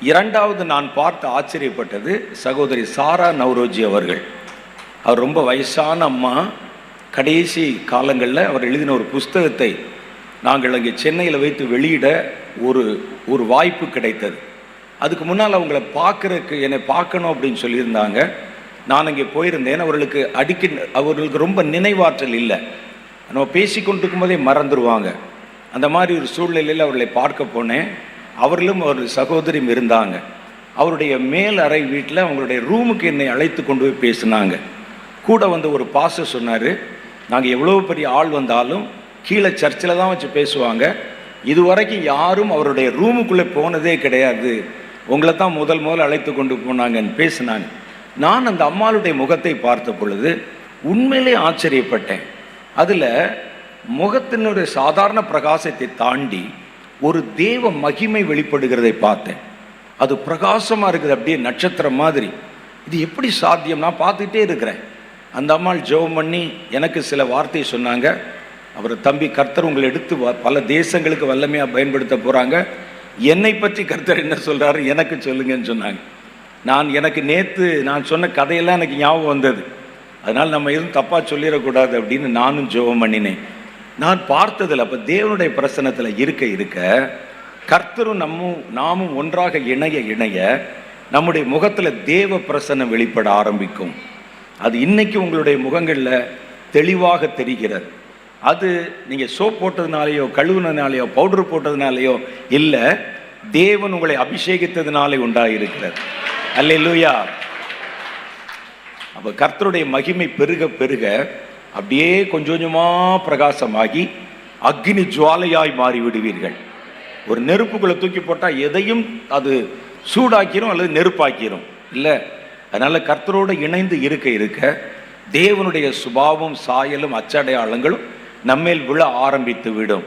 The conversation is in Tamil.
இரண்டாவது நான் பார்த்து ஆச்சரியப்பட்டது சகோதரி சாரா நவ்ரோஜி அவர்கள். அவர் ரொம்ப வயசான அம்மா. கடைசி காலங்களில் அவர் எழுதின ஒரு புஸ்தகத்தை நாங்கள் அங்கே சென்னையில் வைத்து வெளியிட ஒரு ஒரு வாய்ப்பு கிடைத்தது. அதுக்கு முன்னால் அவங்கள பார்க்குறக்கு என்னை பார்க்கணும் அப்படின்னு சொல்லியிருந்தாங்க. நான் அங்கே போயிருந்தேன். அவர்களுக்கு அடிக்க அவர்களுக்கு ரொம்ப நினைவாற்றல் இல்லை. நம்ம பேசி கொண்டிருக்கும் போதே மறந்துடுவாங்க அந்த மாதிரி ஒரு சூழ்நிலையில் அவர்களை பார்க்க போனேன். அவர்களும் ஒரு சகோதரியும் இருந்தாங்க. அவருடைய மேல் அறை வீட்டில் அவங்களுடைய ரூமுக்கு என்னை அழைத்து கொண்டு போய் பேசினாங்க. கூட வந்து ஒரு பாச சொன்னார் நாங்கள் எவ்வளோ பெரிய ஆள் வந்தாலும் கீழே சர்ச்சில் தான் வச்சு பேசுவாங்க. இதுவரைக்கும் யாரும் அவருடைய ரூமுக்குள்ளே போனதே கிடையாது. உங்களை தான் முதல் முதல் அழைத்து கொண்டு போனாங்கன்னு பேசினாங்க. நான் அந்த அம்மாளுடைய முகத்தை பார்த்த பொழுது உண்மையிலே ஆச்சரியப்பட்டேன். அதில் முகத்தினுடைய சாதாரண பிரகாசத்தை தாண்டி ஒரு தேவ மகிமை வெளிப்படுகிறதை பார்த்தேன். அது பிரகாசமாக இருக்குது அப்படியே நட்சத்திரம் மாதிரி. இது எப்படி சாத்தியம்? நான் பார்த்துக்கிட்டே இருக்கிறேன். அந்த அம்மாள் ஜெபம் பண்ணி எனக்கு சில வார்த்தையை சொன்னாங்க. அவர் தம்பி கர்த்தர் உங்களை எடுத்து வ- பல தேசங்களுக்கு வல்லமையாக பயன்படுத்த போகிறாங்க என்னை பற்றி கர்த்தர் என்ன சொல்கிறாரு எனக்கு சொல்லுங்கன்னு சொன்னாங்க. நான் எனக்கு நேற்று நான் சொன்ன கதையெல்லாம் எனக்கு ஞாபகம் வந்தது. அதனால் நம்ம எதுவும் தப்பாக சொல்லிடக்கூடாது அப்படின்னு நானும் ஜெபம் பண்ணினேன். நான் பார்த்ததில் அப்போ தேவனுடைய பிரசனத்தில் இருக்க இருக்க கர்த்தரும் நம்மும் நாமும் ஒன்றாக இணைய இணைய நம்முடைய முகத்தில் தேவ பிரசனம் வெளிப்பட ஆரம்பிக்கும். அது இன்னைக்கு உங்களுடைய முகங்களில் தெளிவாக தெரிகிறது. அது நீங்கள் சோப் போட்டதுனாலேயோ கழுவுனதுனாலேயோ பவுடர் போட்டதுனாலேயோ இல்லை தேவன் உங்களை அபிஷேகித்ததுனாலே உண்டாயிருக்கிறது. அல்லேலூயா. அப்போ கர்த்தருடைய மகிமை பெருக பெருக அப்படியே கொஞ்சம் கொஞ்சமாக பிரகாசமாகி அக்னி ஜுவாலையாய் மாறி விடுவீர்கள் ஒரு நெருப்புக்குள்ளே தூக்கி போட்டால் எதையும் அது சூடாக்கிரும் அல்லது நெருப்பாக்கிரும். இல்லை அதனால் கர்த்தரோடு இணைந்து இருக்க இருக்க தேவனுடைய சுபாவம் சாயலும் அச்சடையாளங்களும் நம்மேல் விழ ஆரம்பித்து விடும்